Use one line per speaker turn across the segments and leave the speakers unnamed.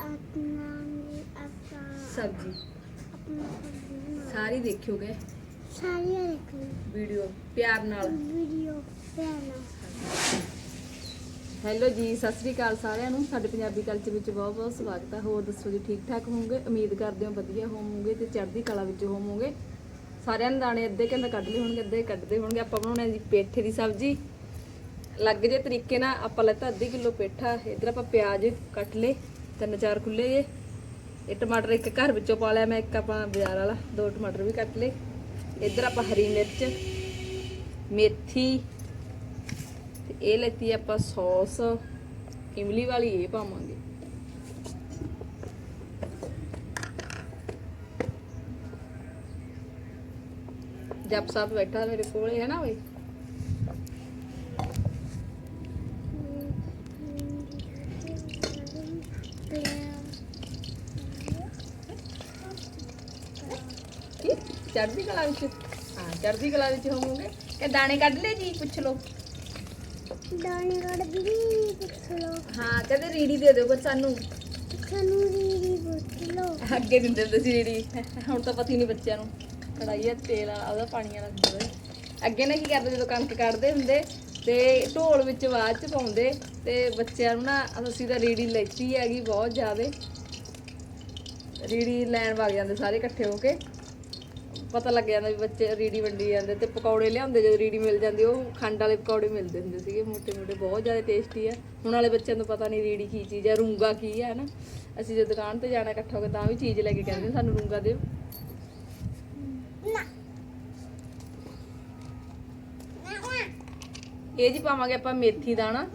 ਆਪਣਾ ਆਪਣਾ
ਸਬਜ਼ੀ।
ਆਪਣਾ ਸਬਜ਼ੀ
ਸਾਰੀ ਦੇਖਿਓਗੇ
ਸਾਰੀਆਂ ਦੇਖੋ
ਵੀਡੀਓ ਪਿਆਰ ਨਾਲ।
ਵੀਡੀਓ ਪੈਣਾ
ਹੈਲੋ ਜੀ ਸਤਿ ਸ੍ਰੀ ਅਕਾਲ ਸਾਰਿਆਂ ਨੂੰ। ਸਾਡੇ ਪੰਜਾਬੀ ਕਲਚਰ ਵਿੱਚ ਬਹੁਤ ਬਹੁਤ ਸਵਾਗਤ ਹੈ ਹੋਰ ਦੱਸੋ ਜੀ ਠੀਕ ਠਾਕ ਹੋਵੋਗੇ? ਉਮੀਦ ਕਰਦੇ ਹਾਂ ਵਧੀਆ ਹੋਵੋਗੇ ਤੇ ਚੜ੍ਹਦੀ ਕਲਾ ਵਿੱਚ ਹੋਵੋਗੇ। ਸਾਰਿਆਂ ਨੇ ਦਾਣੇ ਅੱਧੇ ਘੰਟਾ ਕੱਢ ਲਏ ਹੋਣਗੇ ਅੱਧੇ ਕੱਢਦੇ ਹੋਣਗੇ। ਆਪਾਂ ਬਣਾਉਣਾ ਜੀ ਪੇਠੇ ਦੀ ਸਬਜ਼ੀ। ਲੱਗ ਜੇ ਤਰੀਕੇ ਨਾਲ ਆਪਾਂ ਲੈਤਾ ਅੱਧੀ ਕਿਲੋ ਪੇਠਾ ਇਧਰ ਆਪਾਂ ਪਿਆਜ਼ ਕੱਟ ਲਏ। ਤਿੰਨ ਚਾਰ ਖੁੱਲੇ ਜੇ। ਇਹ ਟਮਾਟਰ ਇੱਕ ਘਰ ਵਿੱਚੋਂ ਪਾ ਲਿਆ ਮੈਂ, ਇੱਕ ਆਪਾਂ ਬਾਜ਼ਾਰ ਵਾਲਾ, ਦੋ ਟਮਾਟਰ ਵੀ ਕੱਟ ਲਏ। ਇੱਧਰ ਆਪਾਂ ਹਰੀ ਮਿਰਚ, ਮੇਥੀ, ਤੇ ਇਹ ਲੈਤੀ ਆਪਾਂ ਸੌਸ, ਇਮਲੀ ਵਾਲੀ ਇਹ ਪਾਵਾਂਗੇ। ਜਪ ਸਾਹਿਬ ਬੈਠਾ ਮੇਰੇ ਕੋਲੇ ਹੈ ਨਾ ਓਏ ਚੜ੍ਹਦੀ ਕਲਾ ਵਿੱਚ। ਹਾਂ ਚੜ੍ਹਦੀ ਕਲਾ ਵਿੱਚ ਹੋਵੋਗੇ ਇਹ ਦਾਣੇ ਕੱਢ ਲੈ ਜੀ ਪੁੱਛ ਲਓ।
ਦਾਣੇ ਕੱਢ ਵੀ ਪੁੱਛ ਲੋ
ਹਾਂ ਕਹਿੰਦੇ ਰੀੜੀ ਦੇ ਦਿਓ ਬਸ ਸਾਨੂੰ।
ਸਾਨੂੰ ਵੀ ਪੁੱਛ ਲੋ
ਅੱਗੇ ਦਿੰਦੇ ਹੁੰਦੇ ਸੀ ਰੀੜੀ। ਹੁਣ ਤਾਂ ਪਤਾ ਹੀ ਨਹੀਂ ਬੱਚਿਆਂ ਨੂੰ। ਕੜਾਈ ਆ ਤੇਲ ਆ ਉਹਦਾ ਪਾਣੀ ਵਾਲਾ ਦਿੰਦੇ ਅੱਗੇ ਨਾ ਕੀ ਕਰਦੇ ਜਦੋਂ ਕਣਕ ਕੱਢਦੇ ਹੁੰਦੇ ਤੇ ਢੋਲ ਵਿੱਚ ਬਾਅਦ ਚ ਪਾਉਂਦੇ ਤੇ ਬੱਚਿਆਂ ਨੂੰ ਨਾ ਅਸੀਂ ਤਾਂ ਰੀੜੀ ਲੈਤੀ ਹੈਗੀ ਬਹੁਤ ਜ਼ਿਆਦੇ। ਰੀੜੀ ਲੈਣ ਵਗ ਜਾਂਦੇ ਸਾਰੇ ਇਕੱਠੇ ਹੋ ਕੇ। ਪਤਾ ਲੱਗ ਜਾਂਦਾ ਵੀ ਬੱਚੇ ਰੀੜੀ ਵੰਡੀ ਜਾਂਦੇ ਤੇ ਪਕੌੜੇ ਲਿਆਉਂਦੇ, ਜਦੋਂ ਰੀੜੀ ਮਿਲ ਜਾਂਦੀ, ਉਹ ਖੰਡ ਵਾਲੇ ਪਕੌੜੇ ਮਿਲਦੇ ਹੁੰਦੇ ਸੀਗੇ ਮੋਟੇ ਮੋਟੇ ਬਹੁਤ ਜ਼ਿਆਦਾ ਟੇਸਟੀ ਆ। ਹੁਣ ਵਾਲੇ ਬੱਚਿਆਂ ਨੂੰ ਪਤਾ ਨਹੀਂ ਰੀੜੀ ਕੀ ਚੀਜ਼ ਹੈ ਰੂੰਗਾ ਕੀ ਹੈ ਨਾ ਅਸੀਂ ਜਦੋਂ ਦੁਕਾਨ ਤੇ ਜਾਣਾ ਇਕੱਠਾ ਹੋ ਕੇ, ਤਾਂ ਵੀ ਚੀਜ਼ ਲੈ ਕੇ ਕਹਿੰਦੇ ਸਾਨੂੰ ਰੂੰਗਾ ਦਿਓ। ਇਹ ਜੀ ਪਾਵਾਂਗੇ ਆਪਾਂ ਮੇਥੀ ਦਾਣਾ।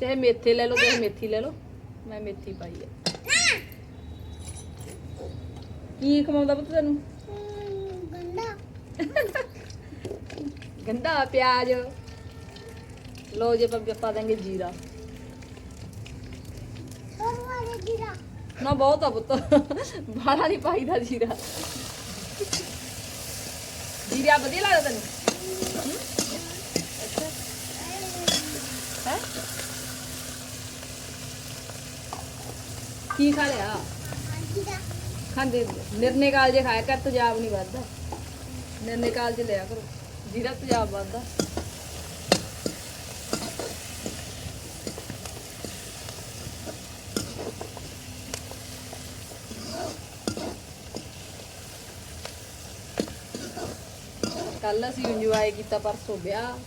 ਚਾਹੇ ਮੇਥੇ ਲੈ ਲਓ, ਚਾਹੇ ਮੇਥੀ ਲੈ ਲਓ, ਮੈਂ ਮੇਥੀ ਪਾਈ ਹੈ ਕੀ ਖਵਾਉਂਦਾ ਪੁੱਤ ਤੈਨੂੰ?
ਗੰਦਾ
ਗੰਦਾ ਪਿਆਜ਼। ਲੋ ਜੇ, ਆਪਾਂ ਪਾ ਦਾਂਗੇ ਜੀਰਾ।
ਹੋਰ ਵਾਲੇ ਜੀਰਾ
ਨਾ, ਬਹੁਤ ਆ ਪੁੱਤ। ਬਾਹਲਾ ਨਹੀਂ ਪਾਈਦਾ ਜੀਰਾ। ਜੀਰਾ ਵਧੀਆ ਲੱਗਦਾ ਤੈਨੂੰ? ਕੀ ਖਾ ਲਿਆ? ਖਾਂਦੇ ਨਿਰਨੇ ਕਾਲ ਜੇ ਖਾਇਆ ਕਰ, ਤੇਜ਼ਾਬ ਨਹੀਂ ਵੱਧਦਾ। ਨਿਰਨੇ ਕਾਲ ਚ ਲਿਆ ਕਰੋ, ਜੀਰਾ ਤੇਜ਼ਾਬ ਵੱਧਦਾ। ਕੱਲ ਅਸੀਂ ਇੰਜੋਏ ਕੀਤਾ ਪਰਸੋਂ ਵਿਆਹ,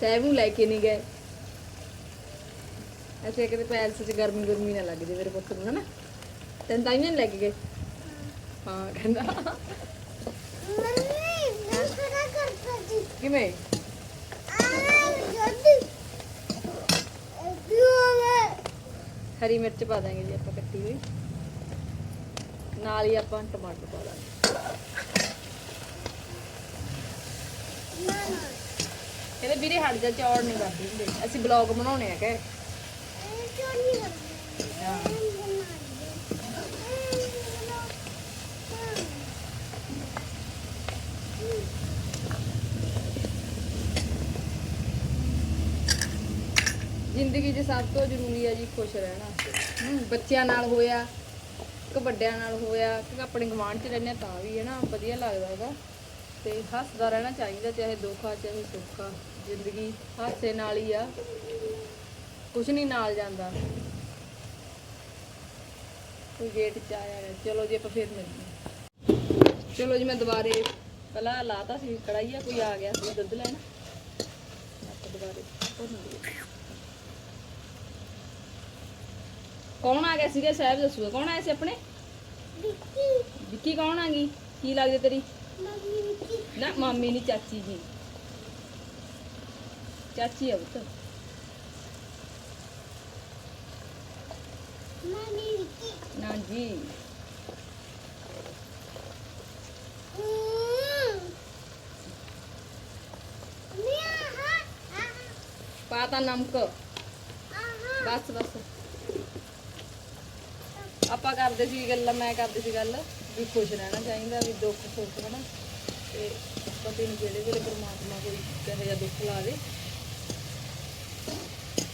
ਸਹਿਬ ਨੂੰ ਲੈ ਕੇ ਨਹੀਂ ਗਏ। ਐਸੇ ਕਿਤੇ ਪੈਲਸ 'ਚ ਗਰਮੀ ਗਰਮੀ ਨਾ ਲੱਗ ਜੇ ਮੇਰੇ ਪੁੱਤ ਨੂੰ, ਹਨਾ? ਤੈਨੂੰ ਤਾਂ ਹੀ ਨਹੀਂ ਲੈ ਕੇ ਗਏ। ਹਾਂ ਕਹਿੰਦਾ
ਮੰਮੀ ਮੈਂ ਖੜਾ ਕਰਤਾ ਜੀ
ਕਿਵੇਂ? ਹਰੀ ਮਿਰਚ ਪਾ ਦਾਂਗੇ ਜੀ ਆਪਾਂ ਕੱਟੀ ਹੋਈ। ਨਾਲ ਹੀ ਆਪਾਂ ਟਮਾਟਰ ਪਾ ਦਾਂਗੇ। ਕਹਿੰਦੇ ਵੀਰੇ ਹਟ ਜਾ ਚੌੜ ਨਹੀਂ ਕਰਦੀ ਹੁੰਦੇ। ਅਸੀਂ ਬਲੌਗ ਬਣਾਉਣੇ ਆ ਕਿ
ਇਹ ਨਹੀਂ ਕਰਦੀ
ਹਾਂ। ਜ਼ਿੰਦਗੀ 'ਚ ਸਭ ਤੋਂ ਜ਼ਰੂਰੀ ਹੈ ਜੀ ਖੁਸ਼ ਰਹਿਣਾ। ਹਮ, ਬੱਚਿਆਂ ਨਾਲ ਹੋਇਆ ਕਿ ਵੱਡਿਆਂ ਨਾਲ ਹੋਇਆ ਕਿ ਆਪਣੇ ਗਵਾਂਢ 'ਚ ਰਹਿੰਦੇ ਹਾਂ ਤਾਂ ਵੀ ਹੈ ਨਾ ਵਧੀਆ ਲੱਗਦਾ ਹੈਗਾ। ਤੇ ਹੱਸਦਾ ਰਹਿਣਾ ਚਾਹੀਦਾ ਚਾਹੇ ਦੁੱਖ ਆ ਚਾਹੇ ਸੁੱਖ ਆ ਜ਼ਿੰਦਗੀ ਹਾਸੇ ਨਾਲ ਹੀ ਆ। ਕੁਛ ਨਹੀਂ ਨਾਲ ਜਾਂਦਾ। ਕੋਈ ਗੇਟ 'ਚ ਆਇਆ ਹੈ ਚਲੋ ਜੀ ਆਪਾਂ ਫੇਰ ਮਿਲਦੇ ਹਾਂ। ਚਲੋ ਜੀ ਮੈਂ ਦੁਬਾਰੇ ਪਹਿਲਾਂ ਲਾਤਾ ਸੀ ਕੜਾਈ ਆ ਕੋਈ ਆ ਗਿਆ ਸੀ ਦੁੱਧ ਲੈਣ। ਆਪਾਂ ਦੁਬਾਰੇ ਭੁੰਨ ਲਈਏ ਕੌਣ ਆ ਗਿਆ ਸੀਗਾ ਸਾਹਿਬ ਦੱਸੂਗਾ ਕੌਣ ਆਇਆ ਸੀ ਆਪਣੇ?
ਵਿੱਕੀ।
ਵਿੱਕੀ ਕੌਣ ਆ ਗਈ? ਕੀ ਲੱਗਦੀ ਤੇਰੀ?
ਮੰਮੀ ਵਿੱਕੀ।
ਨਾ ਮਾਮੀ ਨਹੀਂ ਚਾਚੀ ਜੀ। ਚਾਚੀ ਆ ਪੁੱਤ।
ਮੰਮੀ ਵਿੱਕੀ।
ਨਾ ਜੀ। ਪਾਤਾ ਨਮਕ। ਬਸ ਬਸ। ਆਪਾਂ ਕਰਦੇ ਸੀ ਗੱਲਾਂ, ਮੈਂ ਕਰਦੇ ਸੀ ਗੱਲ ਵੀ ਖੁਸ਼ ਰਹਿਣਾ ਚਾਹੀਦਾ, ਵੀ ਦੁੱਖ ਸੁੱਖ, ਹਨਾ? ਤੇ ਪਤਾ ਨਹੀਂ ਜਿਹੜੇ ਵੇਲੇ ਪਰਮਾਤਮਾ ਕੋਈ ਕਿਹੋ ਜਿਹਾ ਦੁੱਖ ਲਾ ਦੇ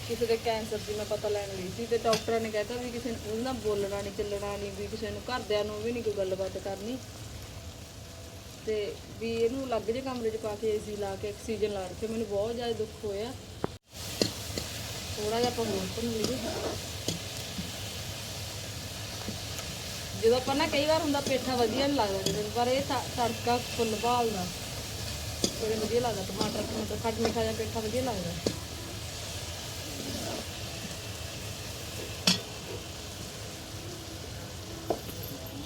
ਕਿਸੇ ਦੇ ਕੈਂਸਰ ਦੀ ਮੈਂ ਪਤਾ ਲੈਣ ਲਈ ਸੀ ਤੇ ਡਾਕਟਰਾਂ ਨੇ ਕਹਿਤਾ ਵੀ ਕਿਸੇ ਨੂੰ ਨਾ ਬੋਲਣਾ ਨਹੀਂ ਚੱਲਣਾ ਨਹੀਂ ਵੀ ਕਿਸੇ ਨੂੰ ਘਰਦਿਆਂ ਨੂੰ ਵੀ ਨਹੀਂ ਕੋਈ ਗੱਲਬਾਤ ਕਰਨੀ। ਤੇ ਵੀ ਇਹਨੂੰ ਅਲੱਗ ਜਿਹੇ ਕਮਰੇ 'ਚ ਪਾ ਕੇ ਏਸੀ ਲਾ ਕੇ, ਆਕਸੀਜਨ ਲਾ ਰੱਖੇ ਮੈਨੂੰ ਬਹੁਤ ਜ਼ਿਆਦਾ ਦੁੱਖ ਹੋਇਆ। ਥੋੜਾ ਜਿਹਾ ਆਪਾਂ ਹੋਰ ਭੁੰਨ ਲਈਏ। ਜਦੋਂ ਆਪਾਂ ਨਾ ਕਈ ਵਾਰ ਹੁੰਦਾ ਪੇਠਾ ਵਧੀਆ ਨਹੀਂ ਲੱਗਦਾ ਕਿਸੇ ਪਰ ਇਹ ਤੜਕਾ ਫੁੱਲ ਭਾਲਦਾ। ਬੜੇ ਵਧੀਆ ਲੱਗਦਾ, ਟਮਾਟਰ ਟਮਾਟਰ ਖੱਟ ਮਿੱਠਾ ਜਿਹਾ ਪੇਠਾ ਵਧੀਆ ਲੱਗਦਾ।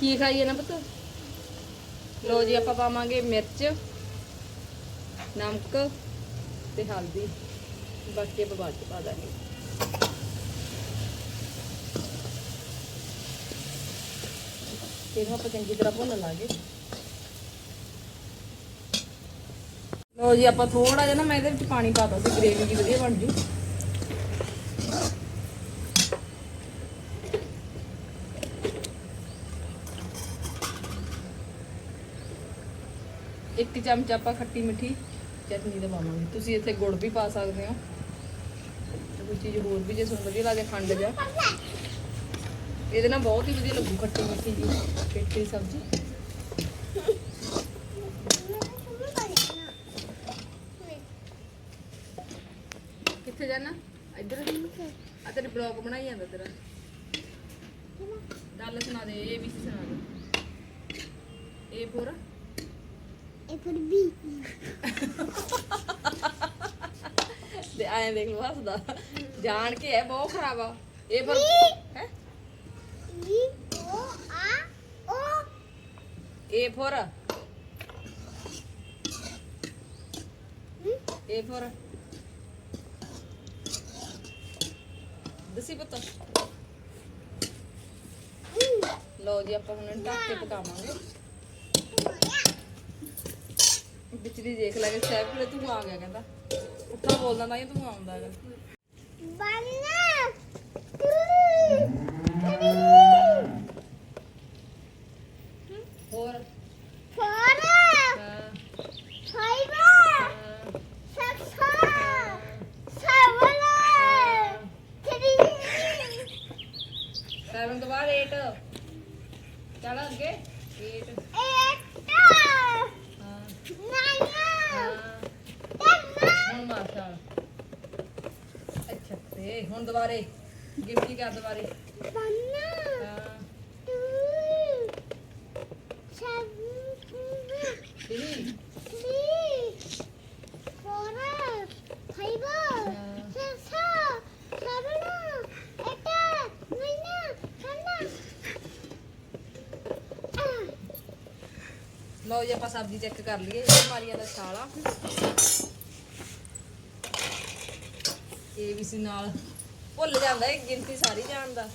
ਕੀ ਖਾਈਏ ਨਾ ਪੁੱਤ? ਲੋ ਜੀ, ਆਪਾਂ ਪਾਵਾਂਗੇ ਮਿਰਚ, ਨਮਕ ਤੇ ਹਲਦੀ। ਬਾਕੀ ਆਪਾਂ ਬਾਅਦ ਚ ਪਾ ਦਾਂਗੇ। ਇਹਨੂੰ ਆਪਾਂ ਚੰਗੀ ਤਰ੍ਹਾਂ ਭੁੰਨ ਲਾਂਗੇ। ਲੋ ਜੀ, ਆਪਾਂ ਥੋੜਾ ਜਿਹਾ ਨਾ ਮੈਂ ਇਹਦੇ ਵਿੱਚ ਪਾਣੀ ਪਾਤਾ ਸੀ ਗ੍ਰੇਵੀ ਜੀ ਵਧੀਆ ਬਣ ਜੂ। ਇੱਕ ਚਮਚ ਆਪਾਂ ਖੱਟੀ ਮਿੱਠੀ ਚਟਨੀ ਦਾ ਪਾਵਾਂਗੇ। ਤੁਸੀਂ ਇੱਥੇ ਗੁੜ ਵੀ ਪਾ ਸਕਦੇ ਹੋ। ਕੋਈ ਚੀਜ਼ ਹੋਰ ਵੀ ਜੇ ਤੁਹਾਨੂੰ ਵਧੀਆ ਲੱਗੇ ਖੰਡ ਜਾ ਇਹਦੇ ਨਾਲ ਬਹੁਤ ਹੀ ਵਧੀਆ ਲੱਗੂ ਖੱਟੀ ਮਿੱਠੀ ਜੀ ਦੀ ਸਬਜ਼ੀ। ਕਿੱਥੇ ਜਾਣਾ? ਇੱਧਰ? ਆ ਤੇਰੇ ਬਲੌਗ ਬਣਾਈ ਜਾਂਦਾ ਤੇਰਾ। ਗੱਲ ਸੁਣਾ ਦੇ ਇਹ ਵੀ ਸੁਣਾ ਦੇ। ਇਹ ਪੂਰਾ?
ਇਹ ਫਿਰ ਵੀ।
ਤੇ ਐਂ ਦੇਖ ਲਓ ਹੱਸਦਾ। ਜਾਣ ਕੇ ਹੈ ਬਹੁਤ ਖਰਾਬ ਆ। ਇਹ ਪਰ ਹੈ? ਇਹ ਫੋਰ ਇਹ ਫੋਰ ਦਸੀ ਪਤਾ। ਲਓ ਜੀ, ਆਪਾਂ ਹੁਣ ਢੱਕ ਕੇ ਪਕਾਵਾਂਗੇ। ਵਿਚਲੀ ਦੀ ਦੇਖ ਲਾਂਗੇ ਸਹਿਬ ਕੋਲੇ ਤੂੰ ਆ ਗਿਆ ਕਹਿੰਦਾ। ਉੱਠਾ ਬੋਲਦਾ ਤਾਂ ਹੀ ਤੂੰ ਆਉਂਦਾ ਹੈਗਾ।
ਬੰਨਾ
ਹੋਰ
ਫੋਰ
ਹਾਂ,
ਫਾਈਵ
ਹਾਂ,
ਸਿਕਸ
ਹਾਂ।
ਸੈਵਨ ਥ੍ਰੀ
ਸੈਵਨ ਤੋਂ ਬਾਅਦ 8 ਚੱਲ ਅੱਗੇ 8
ਏਟ
ਹਾਂ।
ਨਾਈਨ
ਹਾਂ
ਟੈਨ
ਹੁਣ ਮਾਰਸ਼ਾ ਅੱਛਾ ਤੇ ਹੁਣ ਦੁਬਾਰੇ। ਗਿਣਤੀ ਕਰ ਦੁਬਾਰੇ? ਲਓ ਜੀ, ਆਪਾਂ ਸਬਜ਼ੀ ਚੈੱਕ ਕਰ ਲਈਏ, ਇਹ ਮਾਰੀਆਂ ਦਾ ਛਾਲ ਇਹ ਵੀ ਸੀ ਨਾਲ। ਭੁੱਲ ਜਾਂਦਾ ਇਹ ਗਿਣਤੀ ਸਾਰੀ ਜਾਣਦਾ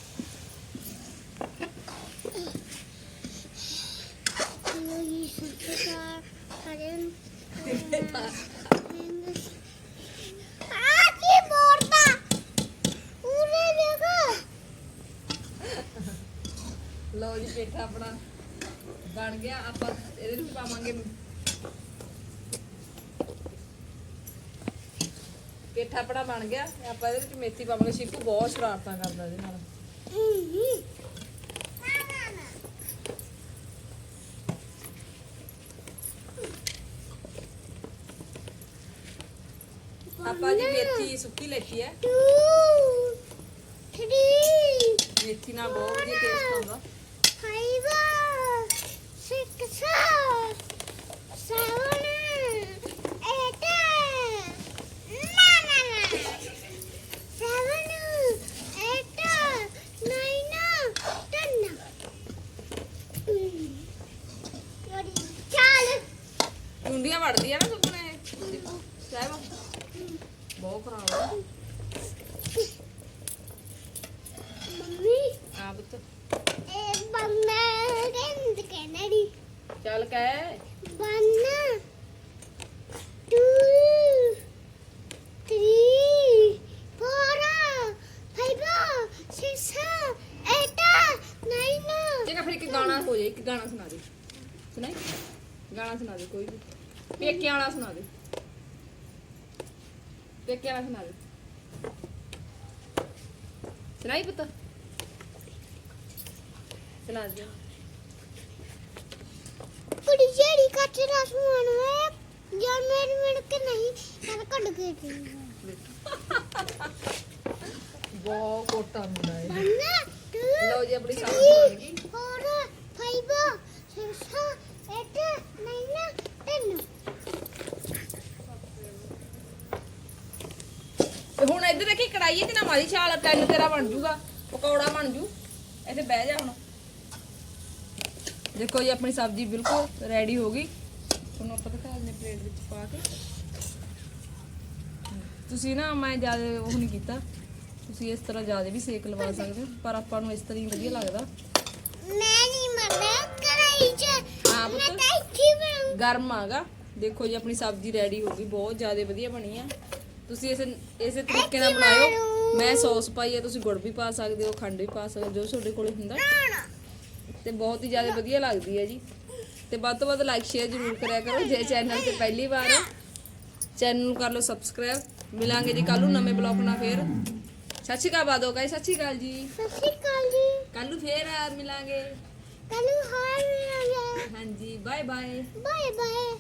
Lagi suka
ਲਓ ਜੀ ਪੇਠਾ ਆਪਣਾ। ਬਣ ਗਿਆ ਆਪਾਂ ਇਹਦੇ ਵਿੱਚ ਪਾਵਾਂਗੇ ਪੇਠਾ ਆਪਣਾ ਬਣ ਗਿਆ ਆਪਾਂ ਇਹਦੇ ਵਿੱਚ ਮੇਥੀ ਪਾਵਾਂਗੇ। ਸ਼ਿਕੂ ਬਹੁਤ ਸ਼ਰਾਰਤਾਂ ਕਰਦਾ ਇਹਦੇ ਨਾਲ। ਆਪਾਂ ਜੀ ਮੇਥੀ ਸੁੱਕੀ ਲੈਤੀ ਹੈ. ਮੇਥੀ ਨਾਲ ਬਹੁਤ ਵਧੀਆ ਟੇਸਟ ਆਉਂਦਾ। ਵੜਦੀ ਆ ਨਾ ਸੁਪਨੇ ਸਾਹਿਬ ਬਹੁਤ ਖਰਾਬ ਆ
ਮੰਮੀ।
ਆ
ਇਹ ਬੰਨਾ ਕੈਨੇਡੀ।
ਚੱਲ ਕਹਿ। ਗਾਣਾ ਹੋ ਜਾਏ। ਇੱਕ ਗਾਣਾ ਸੁਣਾ ਦੇ। ਸੁਣਾਈ? ਗਾਣਾ ਸੁਣਾ ਦੇ ਕੋਈ ਵੀ। ਪੇਕਿਆਂ ਵਾਲਾ ਸੁਣਾ ਦੇ। ਪੇਕਿਆਂ ਵਾਲਾ ਸੁਣਾ ਦੇ। ਚਲਾਈ ਪੁੱਤ? ਚਲਾ ਦੇ।
ਕੁੜੀ ਜਿਹੜੀ ਕੱਚ ਦਾ ਸਮਾਨ ਹੈ ਜਾਂ ਮੇਰੀ ਮਿਲ ਕੇ ਨਹੀਂ ਤਾਂ ਕੱਢ ਕੇ ਦੇ।
ਬਹੁਤ ਕੋਟਾ ਮੁੰਡਾ ਹੈ ਲਓ ਜੀ ਆਪਣੀ ਸਬਜ਼ੀ ਬਣ ਗਈ
ਹੋਰ ਫਾਈਬਰ ਸਿਰਸਾ ਐਟ ਨਹੀਂ ਨਾ ਤਿੰਨ
ਤੇ ਹੁਣ ਇੱਧਰ ਦੇਖੀ ਕੜਾਈ ਚ ਨਾ ਮਾਰੀ ਛਾਲ ਟੈਨ ਤੇਰਾ ਬਣ ਜੂਗਾ ਪਕੌੜਾ ਬਣ ਜੂ। ਇੱਥੇ ਬਹਿ ਜਾ ਹੁਣ। ਦੇਖੋ ਜੀ ਆਪਣੀ ਸਬਜ਼ੀ ਬਿਲਕੁਲ ਰੈਡੀ ਹੋ ਗਈ। ਤੁਹਾਨੂੰ ਆਪਾਂ ਦਿਖਾ ਦਿੰਦੇ ਪਲੇਟ ਵਿੱਚ ਪਾ ਕੇ। ਤੁਸੀਂ ਨਾ ਮੈਂ ਜ਼ਿਆਦਾ ਉਹ ਨਹੀਂ ਕੀਤਾ। ਤੁਸੀਂ ਇਸ ਤਰ੍ਹਾਂ ਜ਼ਿਆਦਾ ਵੀ ਸੇਕ ਲਵਾ ਸਕਦੇ ਹੋ ਪਰ ਆਪਾਂ ਨੂੰ ਇਸ ਤਰ੍ਹਾਂ ਹੀ ਵਧੀਆ ਲੱਗਦਾ।
ਮੈਂ ਨਹੀਂ ਮਰਦਾ ਕਰਾਈ ਚ
ਹਾਂ
ਮੈਂ
ਪੁੱਤ
ਤਾਂ ਇੱਥੇ ਬਣਾਉਂ
ਗਰਮ ਆਗਾ। ਦੇਖੋ ਜੀ ਆਪਣੀ ਸਬਜ਼ੀ ਰੈਡੀ ਹੋ ਗਈ ਬਹੁਤ ਜ਼ਿਆਦਾ ਵਧੀਆ ਬਣੀ ਆ। ਤੁਸੀਂ ਇਸੇ ਇਸੇ ਤਰੀਕੇ ਨਾਲ ਬਣਾਇਓ। ਮੈਂ ਸੌਸ ਪਾਈ ਤੁਸੀਂ ਗੁੜ ਵੀ ਪਾ ਸਕਦੇ ਹੋ ਖੰਡ ਵੀ ਪਾ ਸਕਦੇ ਹੋ ਜੋ ਤੁਹਾਡੇ ਕੋਲੇ ਹੁੰਦਾ। ਤੇ ਬਹੁਤ ਹੀ ਜ਼ਿਆਦਾ ਵਧੀਆ ਲੱਗਦੀ ਹੈ ਜੀ। ਤੇ ਵੱਧ ਤੋਂ ਵੱਧ ਲਾਈਕ ਸ਼ੇਅਰ ਜ਼ਰੂਰ ਕਰਿਆ ਕਰੋ। ਜੇ ਚੈਨਲ ਤੇ ਪਹਿਲੀ ਵਾਰ ਹੈ ਚੈਨਲ ਨੂੰ ਕਰ ਲਓ ਸਬਸਕ੍ਰਾਈਬ ਮਿਲਾਂਗੇ ਜੀ ਕੱਲ ਨੂੰ ਨਵੇਂ ਬਲੌਗ ਨਾਲ ਫੇਰ। ਸਤਿ ਸ਼੍ਰੀ ਅਕਾਲ ਬਾਦੋ ਗਾਇਸ ਸਤਿ ਸ਼੍ਰੀ ਅਕਾਲ ਜੀ।
ਸਤਿ ਸ਼੍ਰੀ ਅਕਾਲ ਜੀ।
ਕੱਲ ਨੂੰ ਫੇਰ ਮਿਲਾਂਗੇ।
ਕੱਲ ਨੂੰ ਹਾਰ ਮਿਲਾਂਗੇ।
ਹਾਂਜੀ ਬਾਏ ਬਾਏ
ਬਾਏ ਬਾਏ